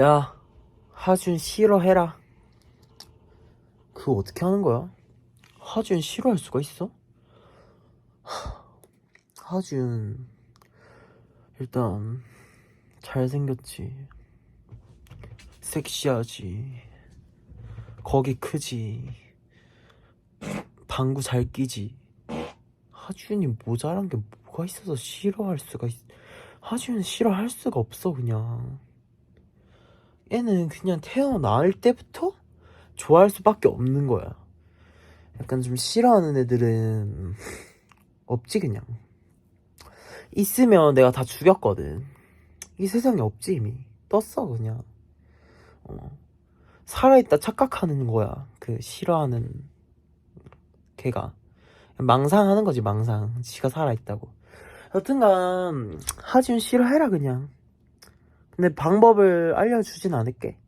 야, 하준 싫어해라. 그거 어떻게 하는 거야? 하준 싫어할 수가 있어? 하, 하준 일단 잘생겼지. 섹시하지. 거기 크지. 방구 잘 끼지. 하준이 모자란 게 뭐가 있어서 싫어할 수가 있... 하준은 싫어할 수가 없어 그냥. 얘는 그냥 태어날 때부터 좋아할 수밖에 없는 거야. 약간 좀 싫어하는 애들은 없지 그냥. 있으면 내가 다 죽였거든. 이 세상에 없지 이미. 떴어 그냥. 어. 살아있다 착각하는 거야. 그 싫어하는 걔가. 망상하는 거지 망상. 지가 살아있다고. 여튼간 하지훈 싫어해라 그냥. 근데 방법을 알려주진 않을게.